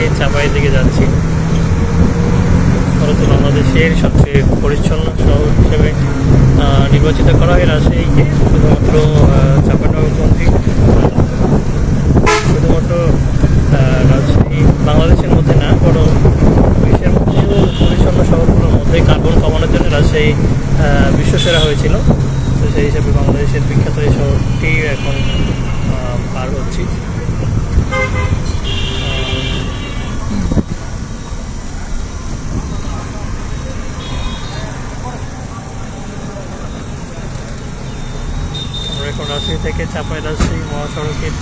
থেকে চাপাইয়ের দিকে যাচ্ছি। ভারত বাংলাদেশের সবচেয়ে পরিচ্ছন্ন শহর হিসেবে নির্বাচিত করা হয় রাজশাহীকে, শুধুমাত্র চাপানগঞ্জি শুধুমাত্র রাজশাহী বাংলাদেশের মধ্যে না বড় বিশ্বের মধ্যেও পরিচ্ছন্ন শহরগুলোর মধ্যে কার্বন কমানোর জন্য রাজশাহী বিশ্বসেরা হয়েছিল। তো সেই হিসাবে বাংলাদেশের বিখ্যাত এই শহরটি এখন পার হচ্ছি আমরা এখন রাজশাহী থেকে চাপাই রাজশাহী মহাসড়কের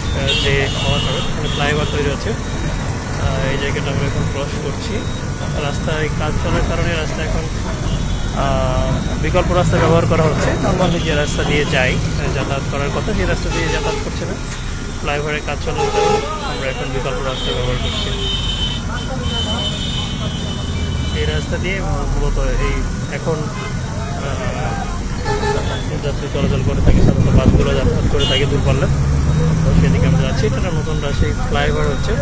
যে মহাসড়ক মানে ফ্লাইওভার তৈরি হচ্ছে। এই জায়গাটা আমরা এখন ক্রস করছি। রাস্তায় কাজ চলার কারণে রাস্তা এখন বিকল্প রাস্তা ব্যবহার করা হচ্ছে। নর্মালি যে রাস্তা দিয়ে যাই যাতায়াত করার কথা, সেই রাস্তা দিয়ে যাতায়াত করছে না। ফ্লাইওভারে কাজ চলার কারণে আমরা এখন বিকল্প রাস্তা ব্যবহার করছি। এই রাস্তা দিয়ে মূলত এই এখন যাত্রী চলাচল করে থাকে, সাধারণত বাসগুলো যাতায়াত করে থাকে দূরপাল্লা তো সেদিকে আমরা যাচ্ছি এটা নতুন রাজশাহী ফ্লাইওভার হচ্ছে।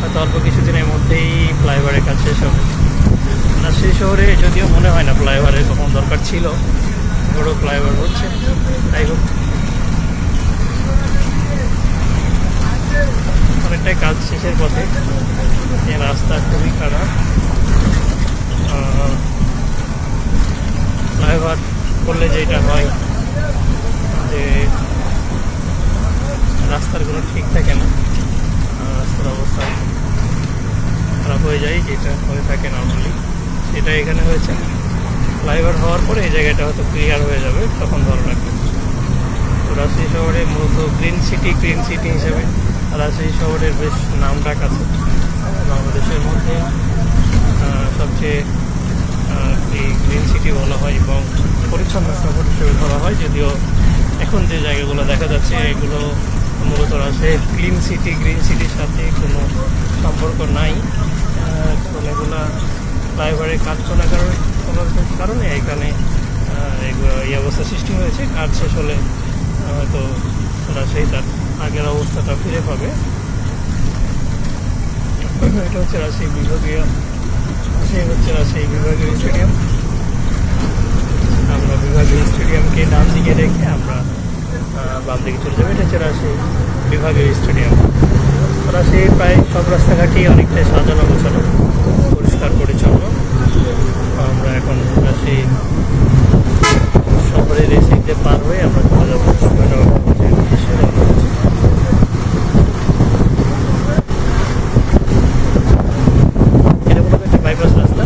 হয়তো অল্প কিছুদিনের মধ্যেই ফ্লাইওভারের কাজ শেষ হবে। না সেই শহরে যদিও মনে হয় না ফ্লাইওভারের কখন দরকার ছিল, বড় ফ্লাইওভার হচ্ছে, তাই হোক। অনেকটাই কাজ শেষের পথে। রাস্তা খুবই খারাপ আহ, ফ্লাইওভার করলে যেটা হয়, যে রাস্তার কোনো ঠিক থাকে না রাস্তার অবস্থা খারাপ হয়ে যায়, যেটা হয়ে থাকে নর্মালি সেটা এখানে হয়েছে। ফ্লাইওভার হওয়ার পরে এই জায়গাটা হয়তো ক্লিয়ার হয়ে যাবে, তখন ভালো লাগবে তো রাজশাহী শহরে মূলত গ্রিন সিটি গ্রিন সিটি হিসেবে রাজশাহী শহরের বেশ নাম ডাক আছে। বাংলাদেশের মধ্যে সবচেয়ে এই গ্রিন সিটি বলা হয় এবং পরিচ্ছন্ন শহর হিসেবে ধরা হয়, যদিও এখন যে জায়গাগুলো দেখা যাচ্ছে, এগুলো মূলত রাজশাহীর ক্লিন সিটি। গ্রিন সিটির সাথে কোনো সম্পর্ক নাই। কারণ এগুলা ফ্লাইওভারের কাজ চলার কারণে এখানে এই অবস্থা সৃষ্টি হয়েছে। কাজ শেষ হলে হয়তো রাজশাহী তার আগের অবস্থাটা ফিরে পাবে। এটা হচ্ছে রাজশাহী বিভাগীয় সেই হচ্ছে রাজশাহী বিভাগীয় স্টেডিয়াম। আমরা বিভাগীয় স্টেডিয়ামকে ডান দিকে রেখে আমরা বাম দিকে চলে যাব। এটা হচ্ছে রাজশাহী বিভাগীয় স্টেডিয়াম। রাজশাহী প্রায় সব রাস্তাঘাটই অনেকটাই সাজানো গোছানো পরিষ্কার পরিচ্ছন্ন আমরা এখন রাজশাহী শহরের এই সাইডে পার হয়ে আমরা চলে যাব সুবর্ণবাবুর উদ্দেশ্যে রওনা হচ্ছি। এটা মূলত একটা বাইপাস রাস্তা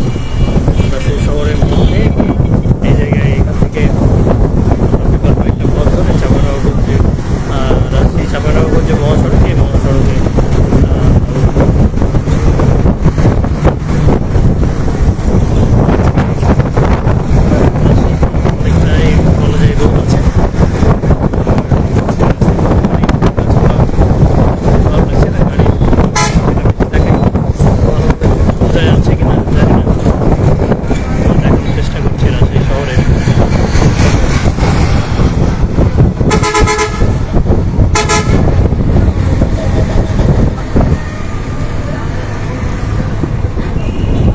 রাজশাহী শহরের মধ্যে এই জায়গায় এখান থেকে বিকল্প একটা পথ ধরে চাপানগঞ্জ যে রাজশাহী চাপানগঞ্জ যে মহাসড়ক এই মহাসড়কে আহ, অনেকটাই বলা যায় রোদ আছে ভালো লাগছে না গাড়ি দেখে বোঝা যাচ্ছে কিনা জানি না দেখার চেষ্টা করছি রাজশাহী শহরের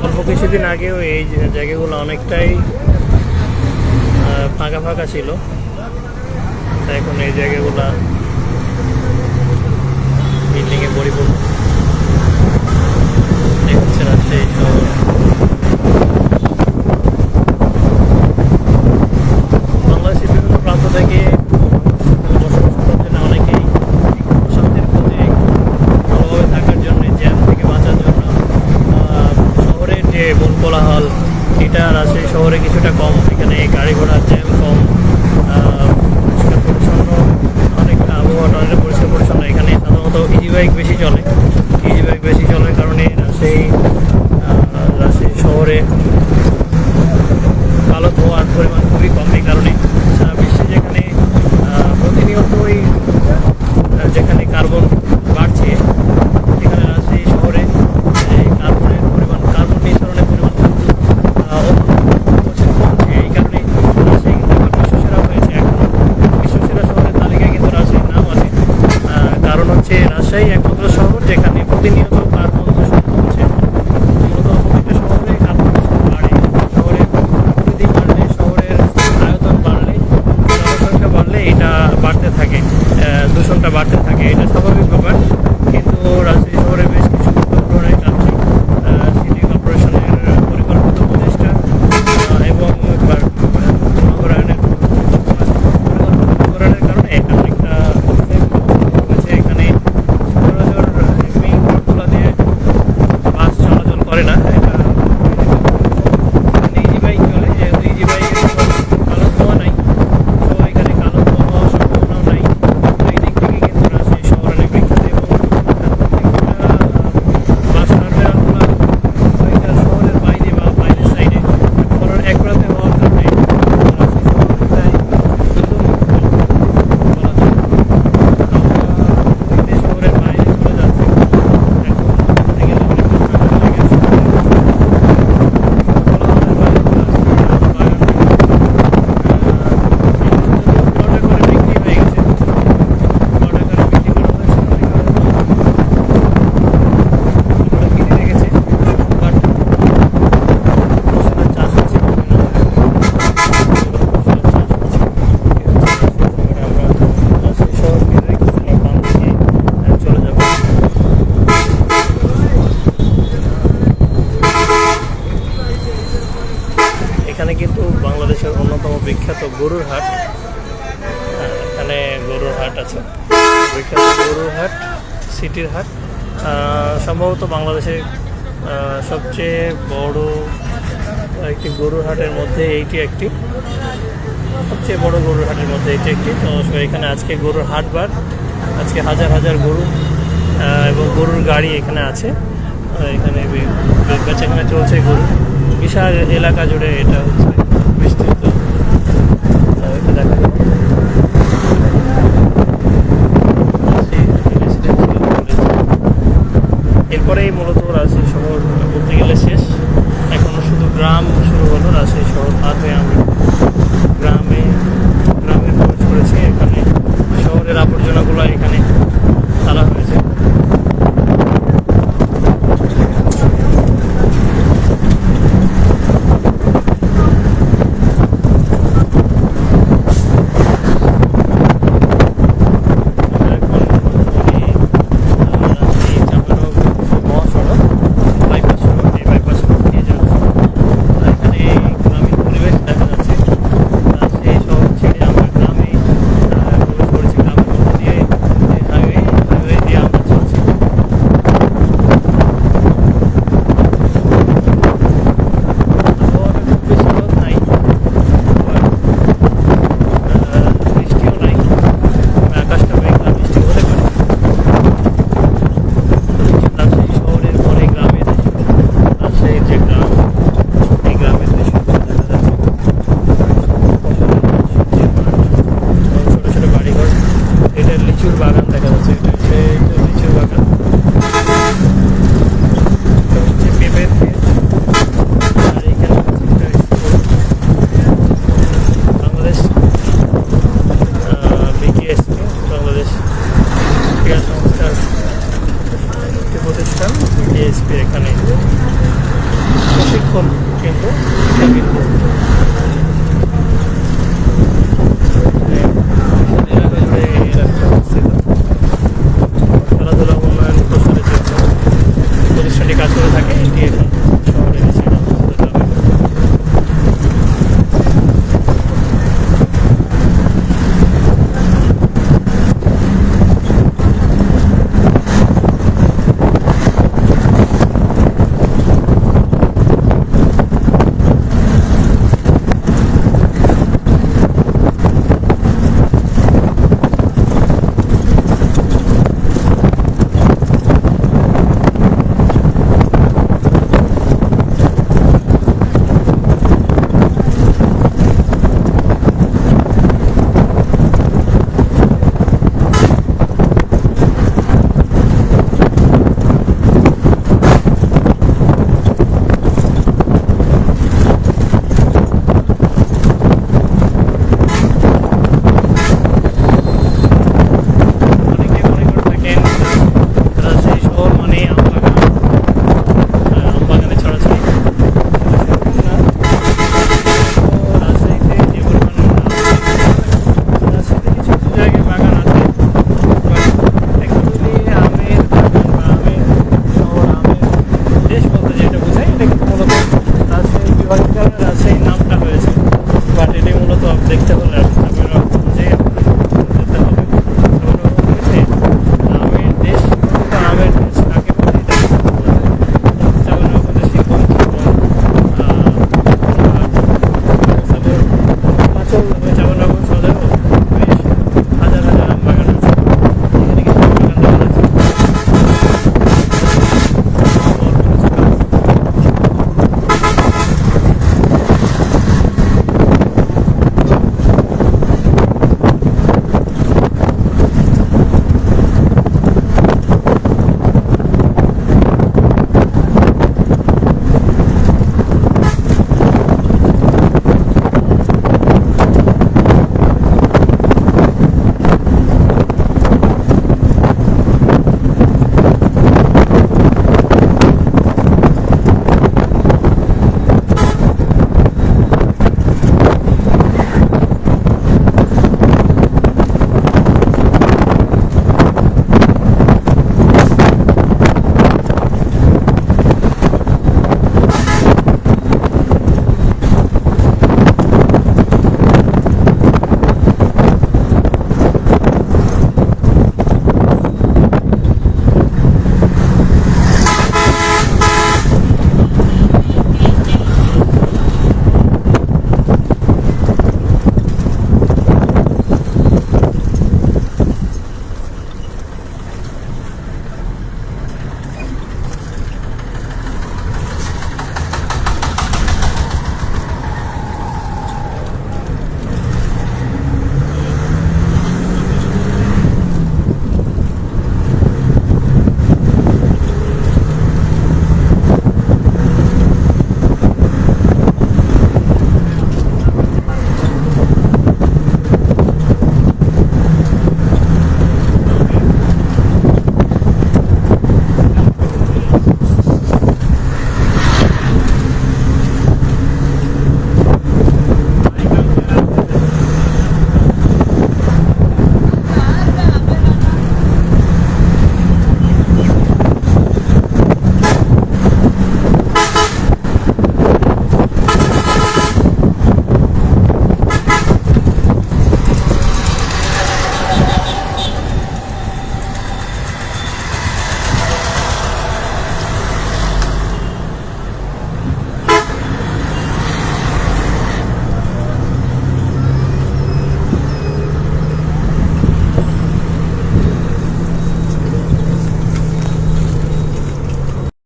অল্প কিছুদিন আগেও এই জায়গাগুলো অনেকটাই ফাঁকা ফাঁকা ছিল। এখন এই জায়গাগুলা বিল্ডিংয়ে পরিপূর্ণ। これはグリップ。এখানে কিন্তু বাংলাদেশের অন্যতম বিখ্যাত গরুর হাট। এখানে গরুর হাট আছে। বিখ্যাত গরুর হাট, সিটির হাট। সম্ভবত বাংলাদেশের সবচেয়ে বড় একটি গরুর হাটের মধ্যে এইটি একটি। সবচেয়ে বড় গরুর হাটের মধ্যে এটি একটি। তো এখানে আজকে গরুর হাটবার আজকে হাজার হাজার গরু এবং গরুর গাড়ি এখানে আছে। এখানে বেচাকেনা চলছে গরু। বিশাল এলাকা জুড়ে এটা হচ্ছে বিস্তৃত। এরপরেই মূলত রাজশাহী শহর বলতে গেলে শেষ। এখনও শুধু গ্রাম শুরু হলো রাজশাহী শহর পার আমি গ্রামে গ্রামে খরচ করেছি। এখানে শহরের আবর্জনাগুলো এখানে